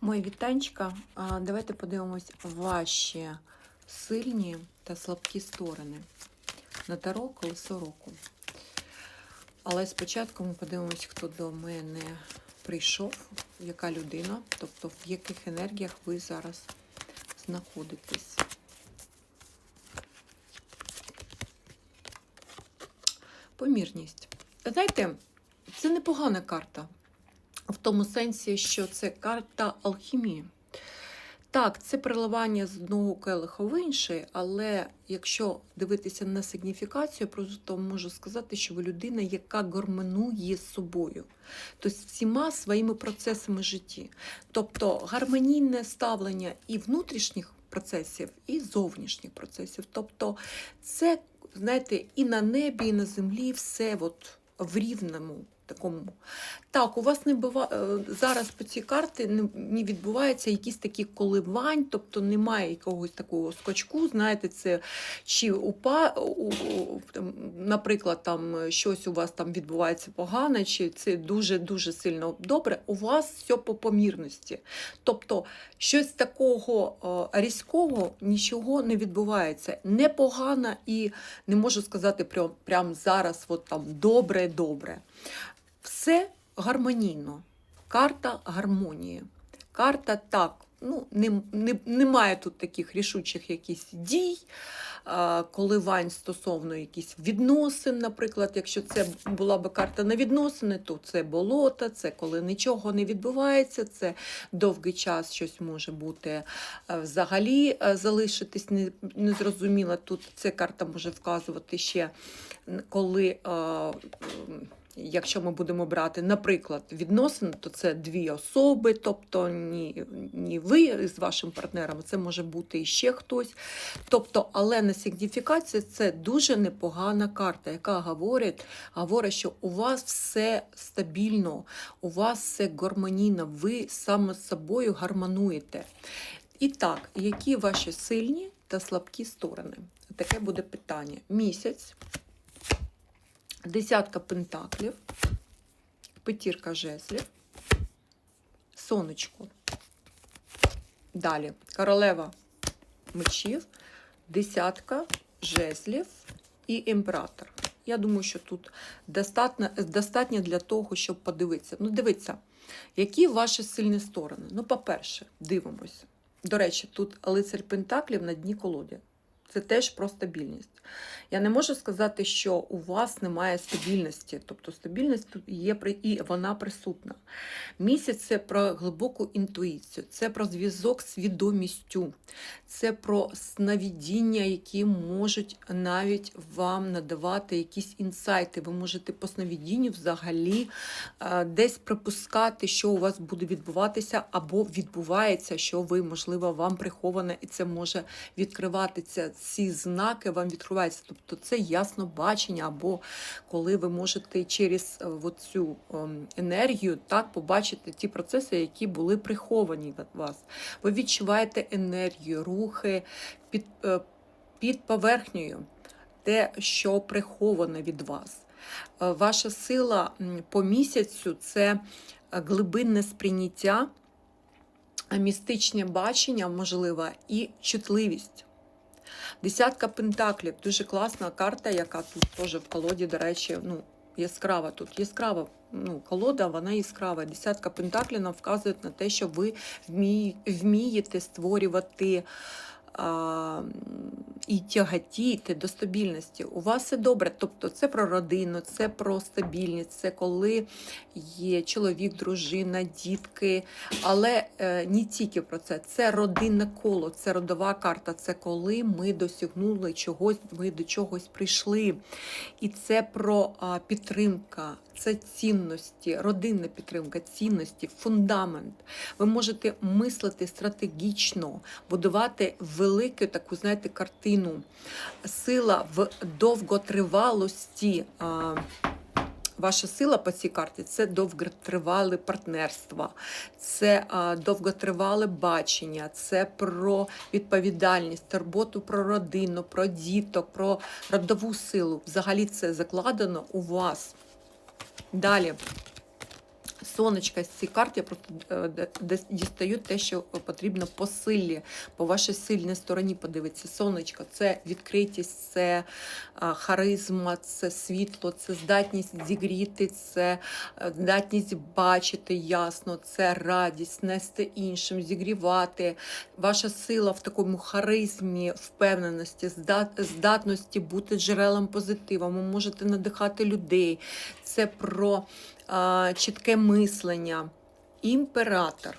Мої вітанчика. Давайте подивимось ваші сильні та слабкі сторони на таро колесо року. Але спочатку ми подивимось, хто до мене прийшов, яка людина, тобто в яких енергіях ви зараз знаходитесь. Помірність. Знаєте, це непогана карта в тому сенсі, що це карта алхімії. Так, це переливання з одного келиха в інший, але якщо дивитися на сигніфікацію, просто можу сказати, що ви людина, яка гармонує з собою, тобто всіма своїми процесами житті. Тобто гармонійне ставлення і внутрішніх процесів, і зовнішніх процесів. Тобто, це, знаєте, і на небі, і на землі все от в рівному такому. Так, у вас не бува... е, зараз по цій карті не, відбуваються якісь такі коливань, тобто немає якогось такого скачку. Знаєте, це чи упа... наприклад, там щось у вас там відбувається погано, чи це дуже-дуже сильно добре. У вас все по помірності. Тобто щось такого е, різкого нічого не відбувається. Непогано і не можу сказати прям, прям зараз, от там добре-добре. Все гармонійно. Карта гармонії. Карта так. Ну, не, не, немає тут таких рішучих якісь дій, коливань стосовно якихось відносин, наприклад, якщо це була би карта на відносини, то це болото, це коли нічого не відбувається, це довгий час щось може бути е, взагалі е, залишитись не- незрозуміло. Тут ця карта може вказувати ще, коли. Якщо ми будемо брати, наприклад, відносини, то це дві особи, тобто ні, ні ви з вашим партнером, це може бути і ще хтось. Тобто, але на сигніфікації це дуже непогана карта, яка говорить, говорить, що у вас все стабільно, у вас все гармонійно, ви саме з собою гармонуєте. І так, які ваші сильні та слабкі сторони? Таке буде питання. Місяць, десятка пентаклів, п'ятірка жезлів, сонечко. Далі королева мечів, десятка жезлів і імператор. Я думаю, що тут достатньо, достатньо для того, щоб подивитися. Ну, дивіться, які ваші сильні сторони. Ну, по-перше, дивимося. До речі, тут лицар Пентаклів на дні колоді. Це теж про стабільність. Я не можу сказати, що у вас немає стабільності. Тобто стабільність тут є і вона присутна. Місяць це про глибоку інтуїцію, це про зв'язок з свідомістю, це про сновидіння, які можуть навіть вам надавати якісь інсайти. Ви можете по сновидінню взагалі е, десь припускати, що у вас буде відбуватися, або відбувається, що ви, можливо, вам приховане, і це може відкриватися. Ці знаки вам відкриваються. Тобто це ясно бачення, або коли ви можете через е, цю енергію так побачити ті процеси, які були приховані від вас. Ви відчуваєте енергію, рухи під, е, під поверхнею, те, що приховане від вас. Е, Ваша сила по місяцю це глибинне сприйняття, містичне бачення, можливо, і чутливість. Десятка пентаклів дуже класна карта, яка тут теж в колоді, до речі, ну, яскрава. Тут яскрава ну, колода, вона яскрава. Десятка пентаклів нам вказує на те, що ви вміє- вмієте створювати і тягатіти до стабільності. У вас все добре. Тобто це про родину, це про стабільність, це коли є чоловік, дружина, дітки. Але е, не тільки про це. Це родинне коло, це родова карта. Це коли ми досягнули чогось, ми до чогось прийшли. І це про підтримка, це цінності, родинна підтримка, цінності, фундамент. Ви можете мислити стратегічно, будувати велику таку, знаєте, картину. Сила в довготривалості. А, Ваша сила по цій карті це довготривале партнерство, це а, довготривале бачення, це про відповідальність, турботу про родину, про діток, про родову силу. Взагалі це закладено у вас. Далі. Сонечка з цієї карти я просто е, дістаю те, що потрібно по силі, по вашій сильній стороні подивитися. Сонечко це відкритість, це харизма, це світло, це здатність зігріти, це е, здатність бачити ясно, це радість, нести іншим, зігрівати. Ваша сила в такому харизмі, впевненості, здатності бути джерелом позитиву. Ви можете надихати людей. Це про чітке мислення. Імператор.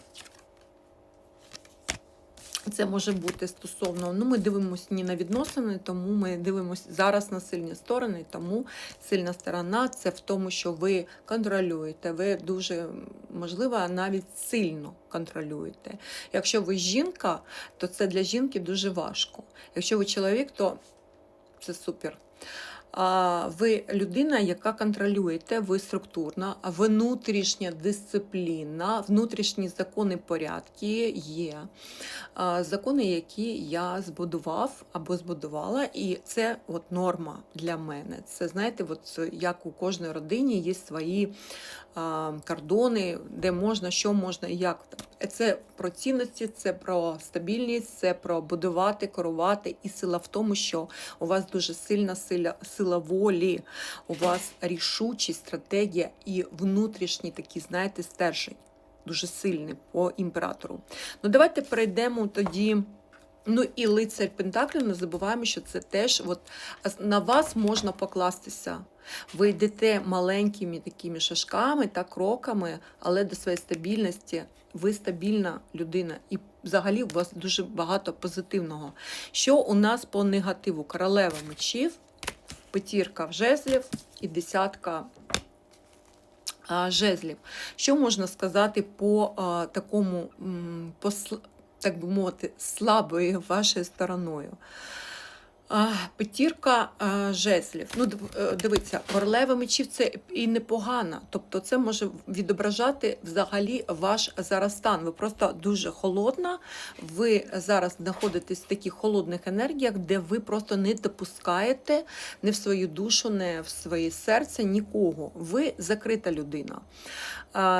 Це може бути стосовно. Ну, ми дивимося не на відносини, тому ми дивимося зараз на сильні сторони. Тому сильна сторона це в тому, що ви контролюєте. Ви дуже можливо навіть сильно контролюєте. Якщо ви жінка, то це для жінки дуже важко. Якщо ви чоловік, то це супер. Ви людина, яка контролюєте, ви структурна, а внутрішня дисципліна, внутрішні закони порядки є. Закони, які я збудував або збудувала, і це от норма для мене. Це знаєте, от як у кожній родині є свої кордони, де можна, що можна і як. Це про цінності, це про стабільність, це про будувати, керувати. І сила в тому, що у вас дуже сильна сила, сила волі, у вас рішучість, стратегія і внутрішній такий, знаєте, стержень. Дуже сильний по імператору. Ну, давайте перейдемо тоді. Ну і лицар Пентаклів, не забуваємо, що це теж от, на вас можна покластися. Ви йдете маленькими такими шажками та кроками, але до своєї стабільності ви стабільна людина. І взагалі у вас дуже багато позитивного. Що у нас по негативу? Королева мечів, п'ятірка жезлів і десятка жезлів. Що можна сказати по а, такому, по, так би мовити, слабою вашою стороною? П'ятірка жезлів. Ну, е, дивіться, королева мечів це і непогано. Тобто це може відображати взагалі ваш зараз стан. Ви просто дуже холодна. Ви зараз знаходитесь в таких холодних енергіях, де ви просто не допускаєте не в свою душу, не в своє серце нікого. Ви закрита людина.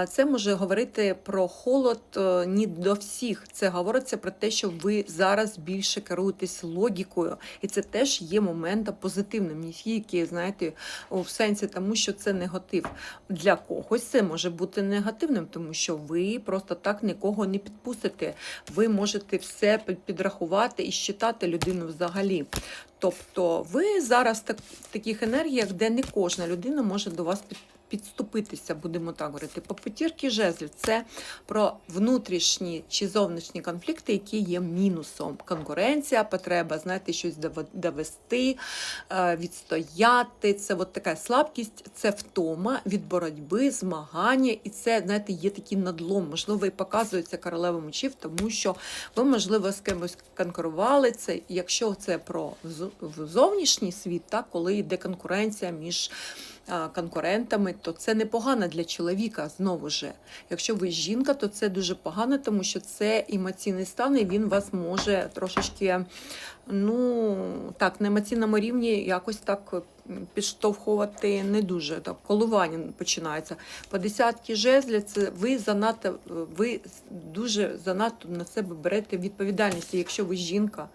Це може говорити про холод е, не до всіх. Це говориться про те, що ви зараз більше керуєтесь логікою, і це теж є моментом позитивним, не знаєте, в сенсі тому, що це негатив. Для когось це може бути негативним, тому що ви просто так нікого не підпустите. Ви можете все під- підрахувати і щитати людину взагалі. Тобто ви зараз так, в таких енергіях, де не кожна людина може до вас під, підступитися, будемо так говорити. По п'ятірки жезлів це про внутрішні чи зовнішні конфлікти, які є мінусом. Конкуренція, потреба, знаєте, щось довести, е, відстояти. Це от така слабкість, це втома від боротьби, змагання, і це, знаєте, є такий надлом. Можливо, і показується королева мечів, тому що ви, можливо, з кимось конкурували. Це, якщо це про зовнішній світ, так, коли йде конкуренція між конкурентами, то це непогано для чоловіка знову ж. Якщо ви жінка, то це дуже погано, тому що це емоційний стан, і він вас може трошечки, ну так, на емоційному рівні якось так підштовхувати не дуже. Так, коливання починається. По десятки жезлів це ви занадто, ви дуже занадто на себе берете відповідальність, якщо ви жінка.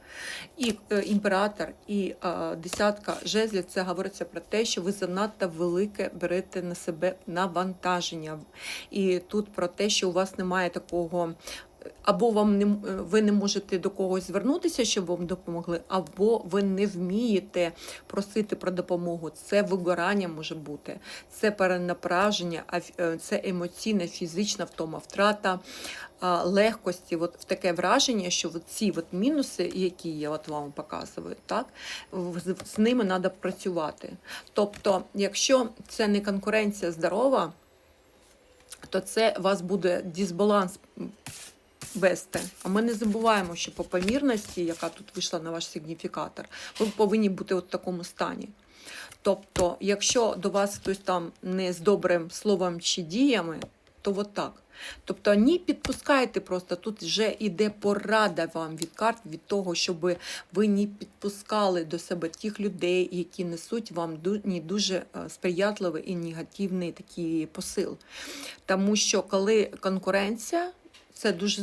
І е, імператор, і е, десятка жезлів це говориться про те, що ви занадто велике берете на себе навантаження. І тут про те, що у вас немає такого. Або вам не е, ви не можете до когось звернутися, щоб вам допомогли, або ви не вмієте просити про допомогу. Це вигорання може бути, це перенапраження, е, це емоційна, фізична втома, втрата легкості. От в таке враження, що ці от мінуси, які я от вам показую, так з ними треба працювати. Тобто, якщо це не конкуренція здорова, то це у вас буде дисбаланс вести. А ми не забуваємо, що по помірності, яка тут вийшла на ваш сигніфікатор, ви повинні бути от в такому стані. Тобто, якщо до вас хтось там не з добрим словом чи діями, то от так. Тобто не підпускайте просто, тут вже йде порада вам від карт від того, щоб ви не підпускали до себе тих людей, які несуть вам не дуже е, сприятливий і негативний такий посил. Тому що коли конкуренція, це дуже